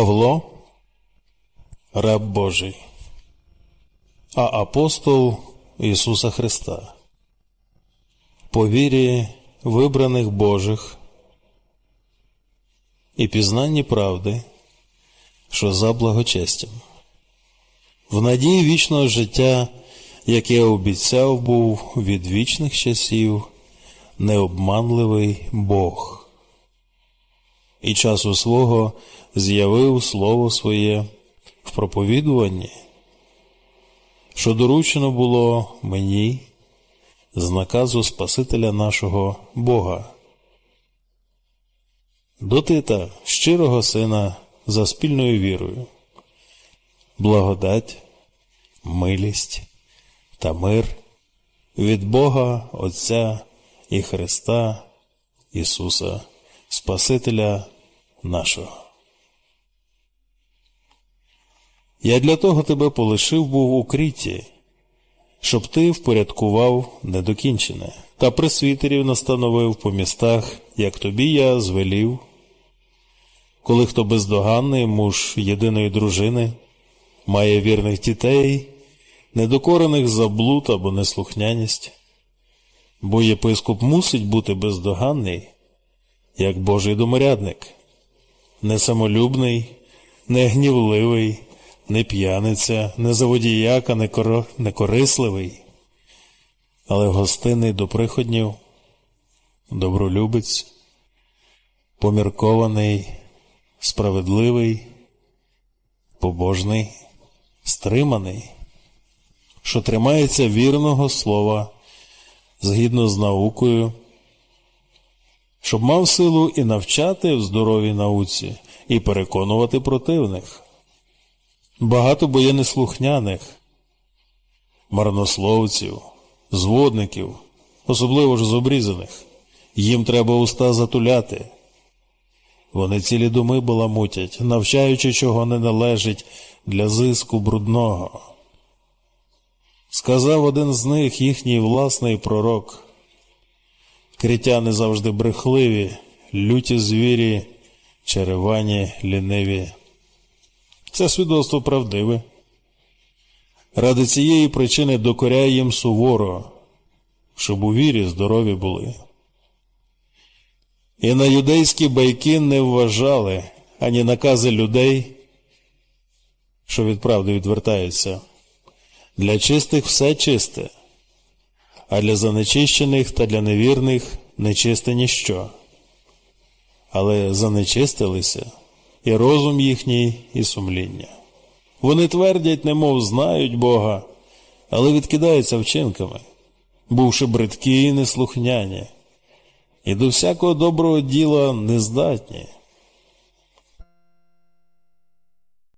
Павло, раб Божий, а апостол Ісуса Христа, по вірі вибраних Божих і пізнанні правди, що за благочестям, в надії вічного життя, яке обіцяв був від вічних часів необманливий Бог і часу свого з'явив слово своє в проповідуванні, що доручено було мені з наказу Спасителя нашого Бога. До Тита, щирого сина, за спільною вірою, благодать, милість та мир від Бога Отця і Христа Ісуса, Спасителя нашого. Я для того тебе полишив був у кріті, щоб ти впорядкував недокінчене, та пресвітерів настановив по містах, як тобі я звелів, коли хто бездоганний муж єдиної дружини, має вірних дітей, недокорених за блуд або неслухняність, бо єпископ мусить бути бездоганний, як Божий доморядник, не самолюбний, не гнівливий, не п'яниця, не заводіяка, не, коро... не корисливий, але гостинний до приходнів, добролюбець, поміркований, справедливий, побожний, стриманий, що тримається вірного слова згідно з наукою, щоб мав силу і навчати в здоровій науці, і переконувати противних. Багато бо є неслухняних, марнословців, зводників, особливо ж зобрізаних. Їм треба уста затуляти. Вони цілі думи баламутять, навчаючи, чого не належить для зиску брудного. Сказав один з них їхній власний пророк. Критяни завжди брехливі, люті звірі, черевані, ліниві. Це свідоцтво правдиве. Ради цієї причини докоряє їм суворо, щоб у вірі здорові були. І на юдейські байки не вважали ані накази людей, що від правди відвертаються. Для чистих все чисте, а для занечищених та для невірних нечисте ніщо. Але занечистилися і розум їхній, і сумління. Вони твердять, немов знають Бога, але відкидаються вчинками, бувши бридкі і неслухняні, і до всякого доброго діла нездатні.